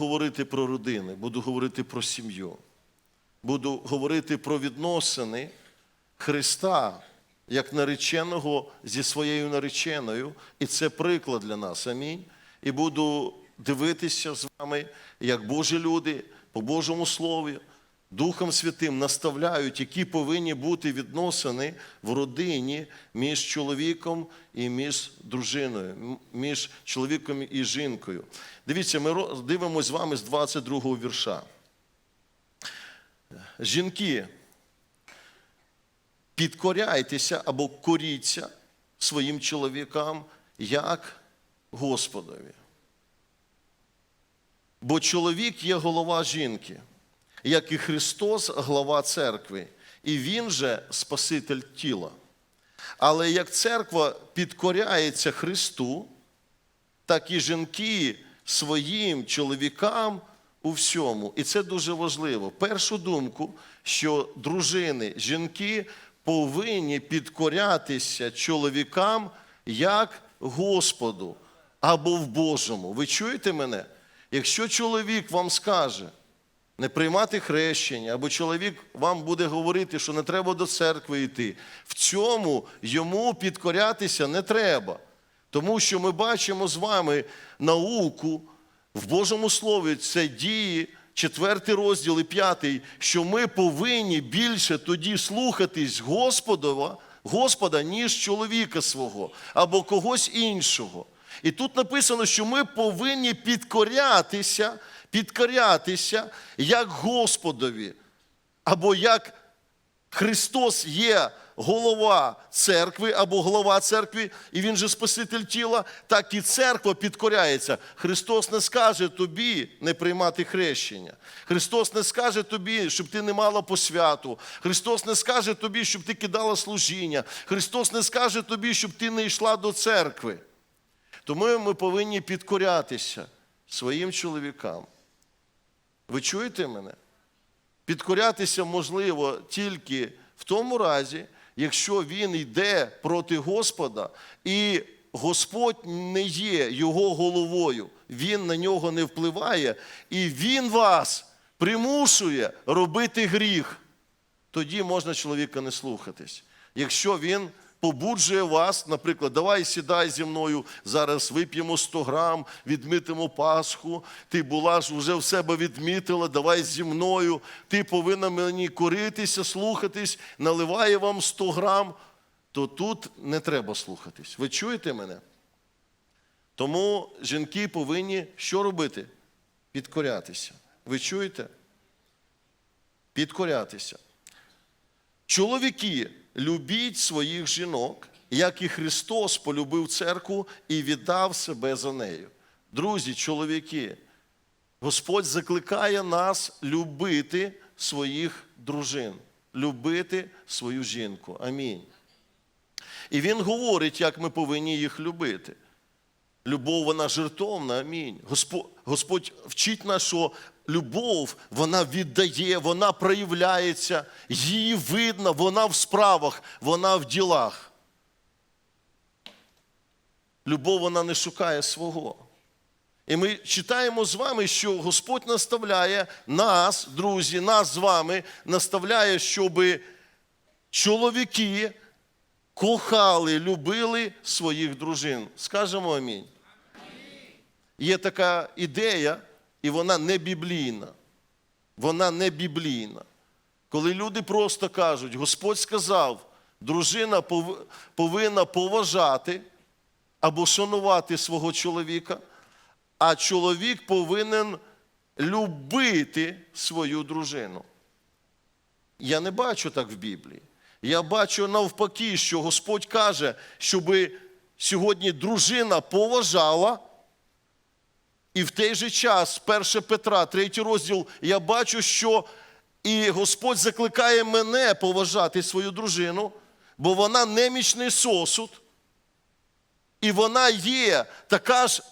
говорити про родини, буду говорити про сім'ю, буду говорити про відносини Христа як нареченого зі своєю нареченою. І це приклад для нас. Амінь. І буду дивитися з вами, як Божі люди по Божому Слові, Духом Святим наставляють, які повинні бути відносини в родині між чоловіком і між дружиною, між чоловіком і жінкою. Дивіться, ми дивимося з вами з 22 вірша. Жінки, підкоряйтеся або коріться своїм чоловікам як Господові. Бо чоловік є голова жінки, як і Христос глава церкви, і Він же Спаситель тіла. Але як церква підкоряється Христу, так і жінки своїм чоловікам у всьому. І це дуже важливо. Першу думку, що дружини, жінки повинні підкорятися чоловікам як Господу або в Божому. Ви чуєте мене? Якщо чоловік вам скаже, не приймати хрещення, або чоловік вам буде говорити, що не треба до церкви йти. В цьому йому підкорятися не треба. Тому що ми бачимо з вами науку в Божому Слові, це дії, четвертий розділ і п'ятий, що ми повинні більше тоді слухатись Господова, Господа, ніж чоловіка свого або когось іншого. І тут написано, що ми повинні підкорятися, підкорятися як Господові, або як Христос є голова церкви або голова церкви, і Він же Спаситель тіла, так і церква підкоряється. Христос не скаже тобі не приймати хрещення. Христос не скаже тобі, щоб ти не мала посвяту. Христос не скаже тобі, щоб ти кидала служіння. Христос не скаже тобі, щоб ти не йшла до церкви. Тому ми повинні підкорятися своїм чоловікам. Ви чуєте мене? Підкорятися можливо тільки в тому разі, якщо він йде проти Господа, і Господь не є його головою, він на нього не впливає, і він вас примушує робити гріх. Тоді можна чоловіка не слухатись. Якщо він побуджує вас, наприклад, давай сідай зі мною, зараз вип'ємо 100 грам, відмітимо Пасху, ти була ж вже в себе відмітила, давай зі мною, ти повинна мені коритися, слухатись, наливає вам 100 грам, то тут не треба слухатись. Ви чуєте мене? Тому жінки повинні що робити? Підкорятися. Ви чуєте? Підкорятися. Чоловіки, любіть своїх жінок, як і Христос полюбив церкву і віддав себе за нею. Друзі, чоловіки, Господь закликає нас любити своїх дружин, любити свою жінку. Амінь. І Він говорить, як ми повинні їх любити. Любов, вона жертовна, амінь. Господь, Господь вчить нас, що любов, вона віддає, вона проявляється, її видно, вона в справах, вона в ділах. Любов, вона не шукає свого. І ми читаємо з вами, що Господь наставляє нас, друзі, нас з вами, наставляє, щоб чоловіки кохали, любили своїх дружин. Скажемо амінь. Є така ідея, і вона не біблійна. Вона не біблійна. Коли люди просто кажуть, Господь сказав, дружина пов- повинна поважати або шанувати свого чоловіка, а чоловік повинен любити свою дружину. Я не бачу так в Біблії. Я бачу навпаки, що Господь каже, щоб сьогодні дружина поважала. І в той же час, 1 Петра, 3 розділ, я бачу, що і Господь закликає мене поважати свою дружину, бо вона немічний сосуд, і вона є така ж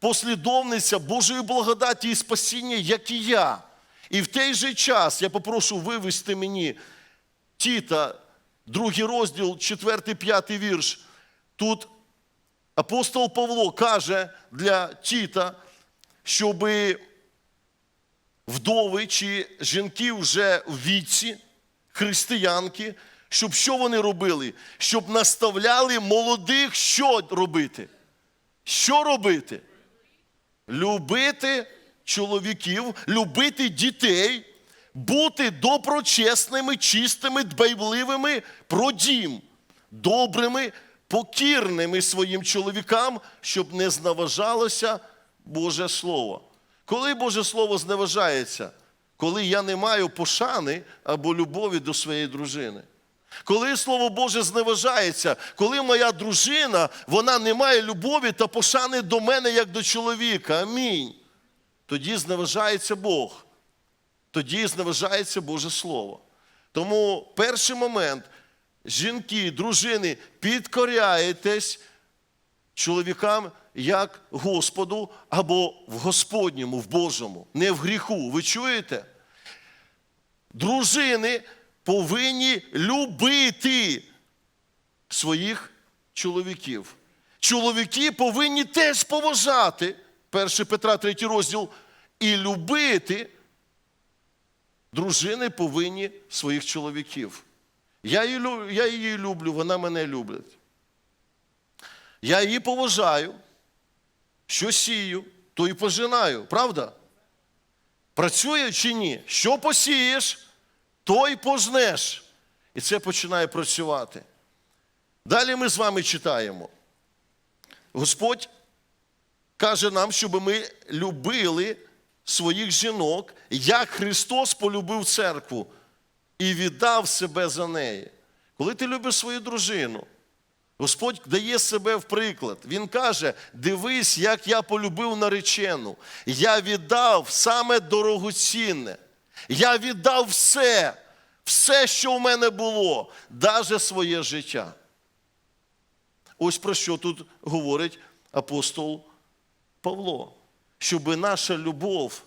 послідовниця Божої благодаті і спасіння, як і я. І в той же час я попрошу вивести мені Тіта, другий розділ, 4-5 вірш. Тут апостол Павло каже для Тіта, щоб вдови чи жінки вже в віці, християнки, щоб що вони робили? Щоб наставляли молодих, що робити? Що робити? Любити чоловіків, любити дітей, бути доброчесними, чистими, дбайливими про дім, добрими, покірними своїм чоловікам, щоб не зневажалося Боже Слово. Коли Боже Слово зневажається? Коли я не маю пошани або любові до своєї дружини. Коли Слово Боже зневажається, коли моя дружина вона не має любові та пошани до мене як до чоловіка. Амінь. Тоді зневажається Бог. Тоді зневажається Боже Слово. Тому перший момент, жінки, дружини, підкоряєтесь чоловікам як Господу або в Господньому, в Божому, не в гріху. Ви чуєте? Дружини повинні любити своїх чоловіків. Чоловіки повинні теж поважати 1 Петра 3 розділ і любити. Дружини повинні своїх чоловіків. Я її, я її люблю, вона мене любить. Я її поважаю, що сію, то і пожинаю, правда? Працює чи ні? Що посієш, то й пожнеш. І це починає працювати. Далі ми з вами читаємо. Господь каже нам, щоб ми любили своїх жінок, як Христос полюбив церкву і віддав себе за неї. Коли ти любиш свою дружину, Господь дає себе в приклад. Він каже: дивись, як я полюбив наречену. Я віддав саме дорогоцінне. Я віддав все, все, що в мене було, навіть своє життя. Ось про що тут говорить апостол Павло. Щоб наша любов,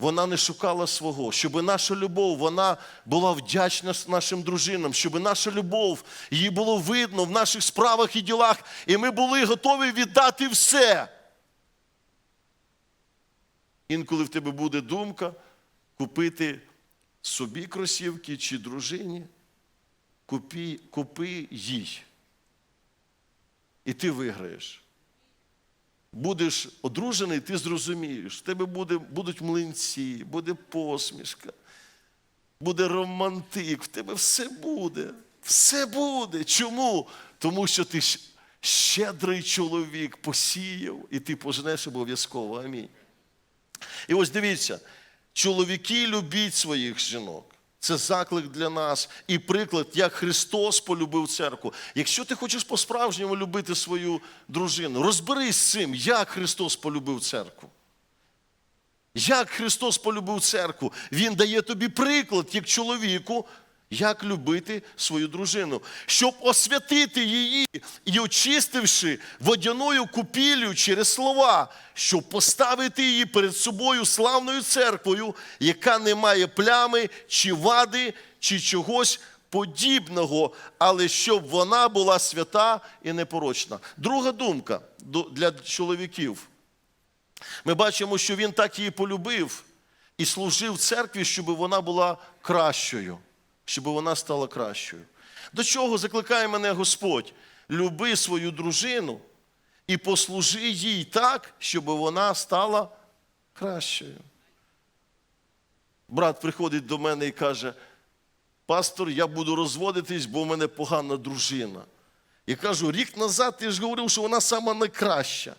вона не шукала свого, щоб наша любов, вона була вдячна нашим дружинам, щоб наша любов, її було видно в наших справах і ділах, і ми були готові віддати все. Інколи в тебе буде думка купити собі кросівки чи дружині, купи, купи їй. І ти виграєш будеш одружений, ти зрозумієш, в тебе буде, будуть млинці, буде посмішка, буде романтик, в тебе все буде. Все буде. Чому? Тому що ти щедрий чоловік посіяв, і ти пожнеш обов'язково. Амінь. І ось дивіться, чоловіки любіть своїх жінок. Це заклик для нас і приклад, як Христос полюбив церкву. Якщо ти хочеш по-справжньому любити свою дружину, розберись з цим, як Христос полюбив церкву. Як Христос полюбив церкву, Він дає тобі приклад, як чоловіку, як любити свою дружину, щоб освятити її і очистивши водяною купіллю через слова, щоб поставити її перед собою славною церквою, яка не має плями чи вади, чи чогось подібного, але щоб вона була свята і непорочна. Друга думка для чоловіків. Ми бачимо, що він так її полюбив і служив церкві, щоб вона була кращою, щоб вона стала кращою. До чого закликає мене Господь? Люби свою дружину і послужи їй так, щоб вона стала кращою. Брат приходить до мене і каже: пастор, я буду розводитись, бо в мене погана дружина. Я кажу, рік назад ти ж говорив, що вона сама найкраща,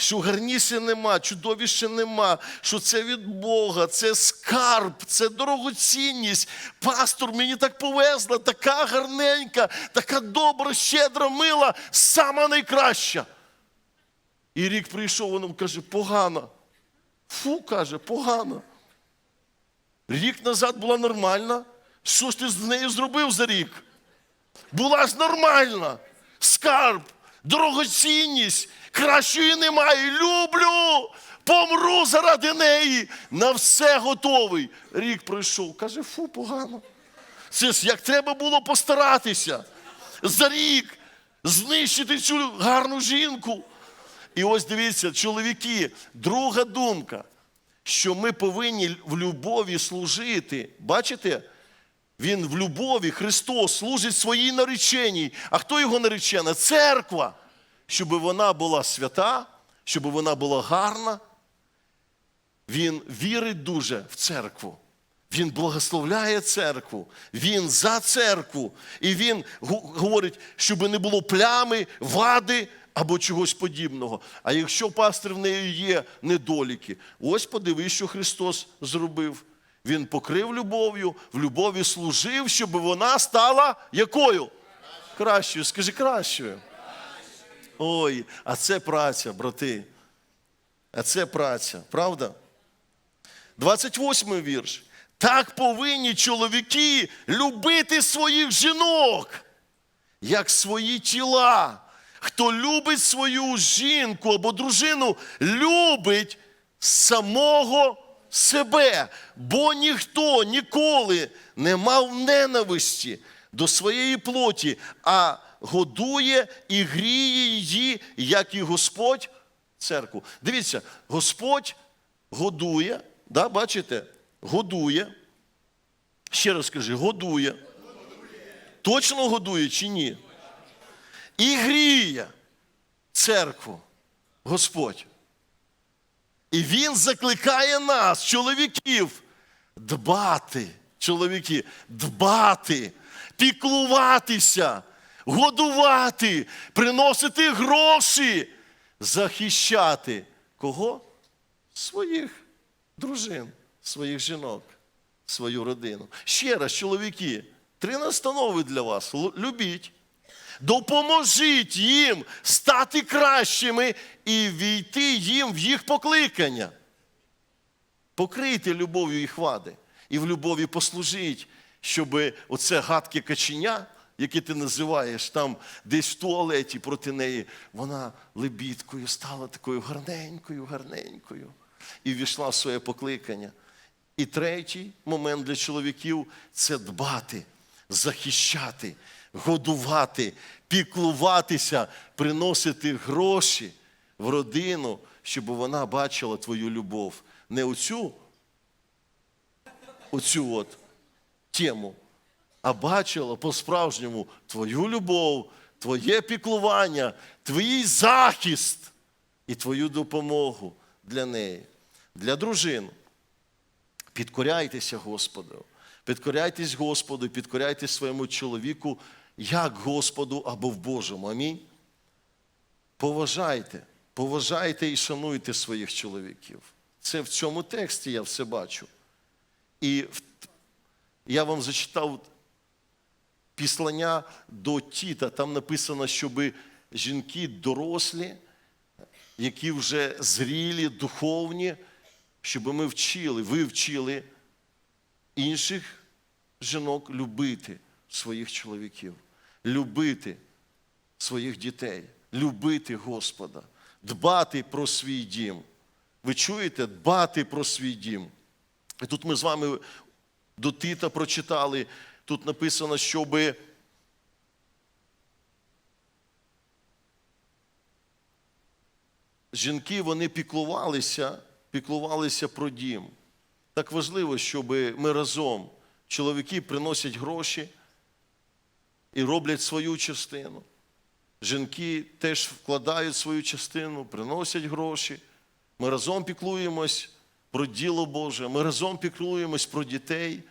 що гарніше нема, чудовіше нема, що це від Бога, це скарб, це дорогоцінність. Пастор, мені так повезло, така гарненька, така добра, щедра, мила, сама найкраща. І рік прийшов, вона каже, погана. Фу, каже, погана. Рік назад була нормальна. Що ж ти з нею зробив за рік? Була ж нормальна. Скарб, дорогоцінність, кращої немає. Люблю, помру заради неї. На все готовий. Рік пройшов. Каже, фу, погано. Це ж як треба було постаратися. За рік знищити цю гарну жінку. І ось дивіться, чоловіки, друга думка. що ми повинні в любові служити. Бачите? Він в любові, Христос служить своїй нареченій. А хто його наречена? Церква. Щоб вона була свята, щоб вона була гарна. Він вірить дуже в церкву. Він благословляє церкву, він за церкву. І він говорить, щоб не було плями, вади або чогось подібного. А якщо пастир в неї є недоліки, ось подивись, що Христос зробив. Він покрив любов'ю, в любові служив, щоб вона стала якою? Кращою. Скажи кращою. Ой, а це праця, брати. А це праця, правда? 28 вірш. Так повинні чоловіки любити своїх жінок, як свої тіла. Хто любить свою жінку або дружину, любить самого себе, бо ніхто ніколи не мав ненависті до своєї плоті, а годує і гріє її, як і Господь церкву. Дивіться, Господь годує, да, бачите, годує. Ще раз скажи, годує. Точно годує чи ні? І гріє церкву Господь. І Він закликає нас, чоловіків, дбати, чоловіки, дбати, піклуватися, годувати, приносити гроші, захищати кого? Своїх дружин, своїх жінок, свою родину. Ще раз, чоловіки, три настанови для вас. Любіть. Допоможіть їм стати кращими і війти їм в їх покликання. Покрийте любов'ю їх вади і в любові послужіть, щоб оце гадке каченя, яке ти називаєш там десь в туалеті проти неї, вона лебідкою стала такою гарненькою, гарненькою і ввійшла в своє покликання. І третій момент для чоловіків це дбати, захищати, годувати, піклуватися, приносити гроші в родину, щоб вона бачила твою любов. Не оцю, оцю от тему, а бачила по-справжньому твою любов, твоє піклування, твій захист і твою допомогу для неї, для дружин. Підкоряйтеся Господу. Підкоряйтесь Господу, підкоряйтесь своєму чоловіку, як Господу або в Божому. Амінь. Поважайте, поважайте і шануйте своїх чоловіків. Це в цьому тексті я все бачу. І я вам зачитав післання до Тіта. Там написано, щоб жінки дорослі, які вже зрілі, духовні, щоб ми вчили, ви вчили інших жінок любити своїх чоловіків, любити своїх дітей, любити Господа, дбати про свій дім. Ви чуєте? Дбати про свій дім. І тут ми з вами до Тита прочитали, тут написано, щоби. жінки вони піклувалися, піклувалися про дім. Так важливо, щоб ми разом, чоловіки приносять гроші і роблять свою частину. Жінки теж вкладають свою частину, приносять гроші. Ми разом піклуємось про діло Боже, ми разом піклуємось про дітей.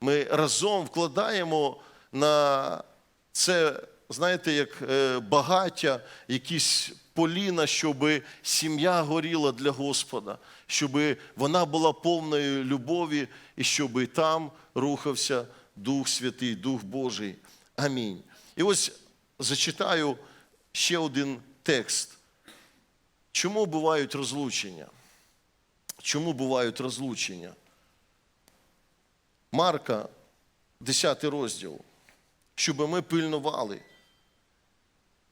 Ми разом вкладаємо на це, знаєте, як е, багаття, якісь поліна, щоб сім'я горіла для Господа, щоб вона була повною любові і щоб там рухався Дух Святий, Дух Божий. Амінь. І ось зачитаю ще один текст. Чому бувають розлучення? Чому бувають розлучення? Марка, 10 розділ, щоб ми пильнували.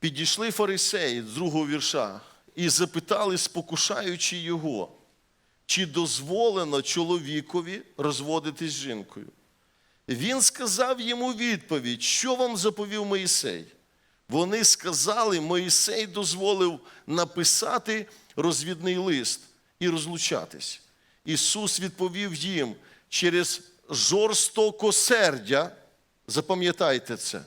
Підійшли фарисеї з другого вірша і запитали, спокушаючи його, чи дозволено чоловікові розводитись з жінкою. Він сказав йому відповідь, що вам заповів Моїсей. Вони сказали, Моїсей дозволив написати розвідний лист і розлучатись. Ісус відповів їм через жорстокосердя, запам'ятайте це,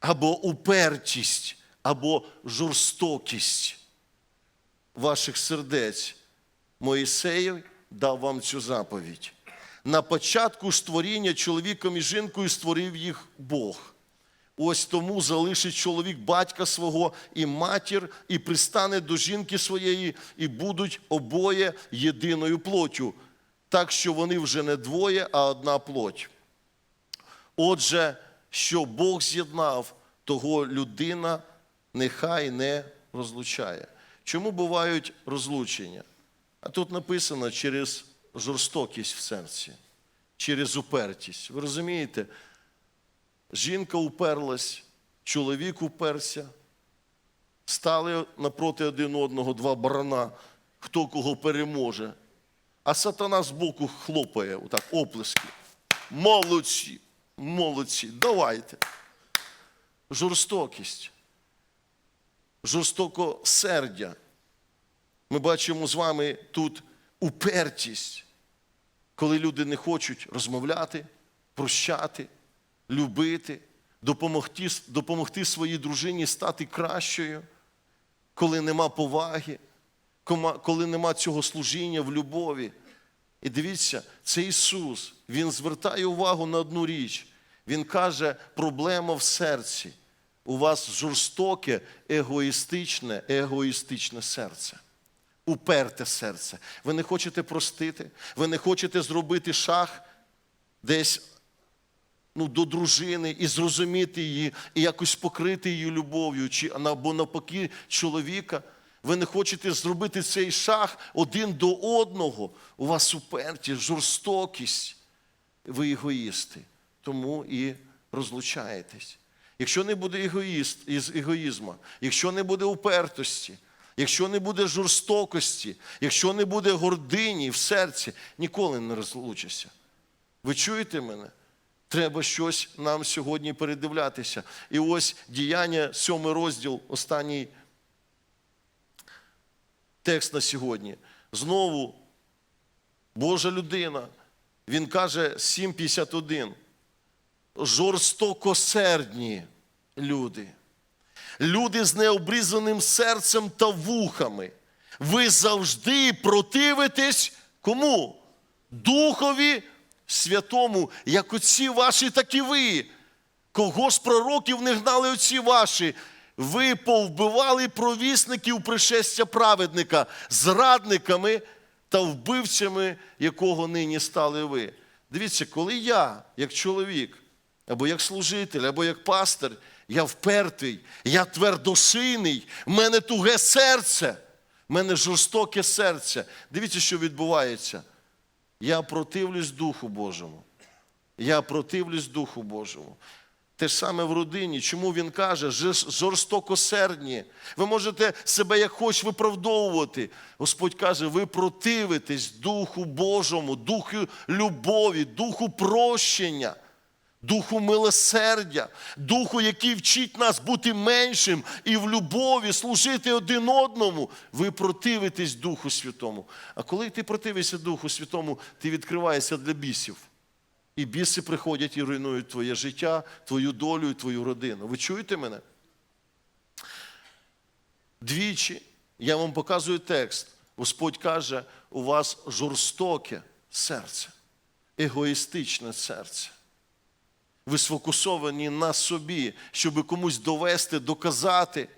або упертість, або жорстокість ваших сердець. Моїсеєв дав вам цю заповідь. На початку створіння чоловіком і жінкою створив їх Бог. Ось тому залишить чоловік батька свого і матір, і пристане до жінки своєї, і будуть обоє єдиною плоттю, так що вони вже не двоє, а одна плоть. Отже, що Бог з'єднав, того людина нехай не розлучає. Чому бувають розлучення? А тут написано через жорстокість в серці, через упертість. Ви розумієте? Жінка уперлась, чоловік уперся, стали напроти один одного два барана, хто кого переможе. А сатана збоку хлопає, отак, оплески. Молодці, молодці, давайте. Жорстокість, жорстокосердя. Ми бачимо з вами тут упертість, коли люди не хочуть розмовляти, прощати, любити, допомогти, допомогти своїй дружині стати кращою, коли нема поваги, коли нема цього служіння в любові. І дивіться, це Ісус. Він звертає увагу на одну річ. Він каже, проблема в серці. У вас жорстоке, егоїстичне, егоїстичне серце. Уперте серце. Ви не хочете простити, ви не хочете зробити шаг десь ну, до дружини і зрозуміти її, і якось покрити її любов'ю, чи або навпаки чоловіка. Ви не хочете зробити цей шаг один до одного. У вас упертість, жорстокість. Ви егоїсти, тому і розлучаєтесь. Якщо не буде егоїст, із егоїзму, якщо не буде упертості, якщо не буде жорстокості, якщо не буде гордині в серці, ніколи не розлучишся. Ви чуєте мене? Треба щось нам сьогодні передивлятися. І ось діяння, сьомий розділ, останній текст на сьогодні. Знову Божа людина. Він каже 7,51. Жорстокосердні люди. Люди з необрізаним серцем та вухами. Ви завжди противитесь кому? Духові Святому, як отці ваші, так і ви. Кого ж пророків не гнали отці ваші? Ви повбивали провісників пришестя праведника, зрадниками та вбивцями, якого нині стали ви. Дивіться, коли я, як чоловік, або як служитель, або як пастир, я впертий, я твердошийний, в мене туге серце, в мене жорстоке серце. Дивіться, що відбувається. Я противлюсь Духу Божому. Я противлюсь Духу Божому. Те ж саме в родині. Чому він каже, «Жес- жорстокосердні. Ви можете себе як хоч виправдовувати. Господь каже, ви противитесь Духу Божому, Духу любові, Духу прощення, Духу милосердя, Духу, який вчить нас бути меншим і в любові служити один одному. Ви противитесь Духу Святому. А коли ти противишся Духу Святому, ти відкриваєшся для бісів. І біси приходять і руйнують твоє життя, твою долю і твою родину. Ви чуєте мене? Двічі я вам показую текст. Господь каже, у вас жорстоке серце, егоїстичне серце. Ви сфокусовані на собі, щоб комусь довести, доказати.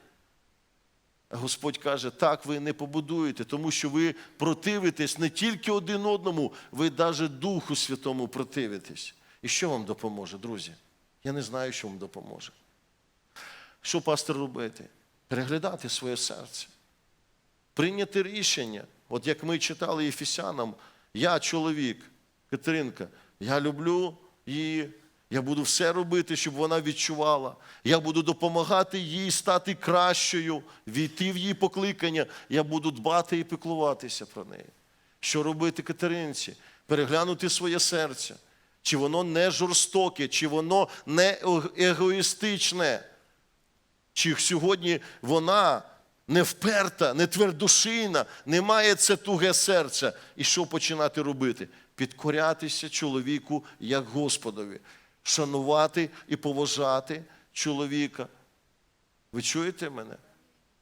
Господь каже, так ви не побудуєте, тому що ви противитесь не тільки один одному, ви навіть Духу Святому противитесь. І що вам допоможе, друзі? Я не знаю, що вам допоможе. Що пастор робити? Переглядати своє серце. Прийняти рішення. От як ми читали Єфесянам, я чоловік, Катеринка, я люблю її. Я буду все робити, щоб вона відчувала. Я буду допомагати їй стати кращою, війти в її покликання. Я буду дбати і піклуватися про неї. Що робити Катеринці? Переглянути своє серце. Чи воно не жорстоке, чи воно не егоїстичне. Чи сьогодні вона не вперта, не твердошийна, не має це туге серце. І що починати робити? Підкорятися чоловіку як Господові, шанувати і поважати чоловіка. Ви чуєте мене?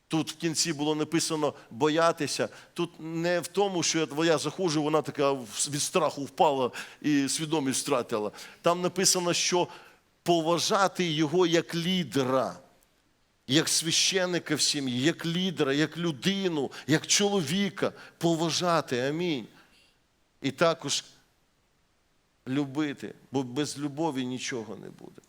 Тут в кінці було написано боятися. Тут не в тому, що я, заходжу, вона така від страху впала і свідомість втратила. Там написано, що поважати його як лідера, як священника в сім'ї, як лідера, як людину, як чоловіка. Поважати. Амінь. І також любити, бо без любові нічого не буде.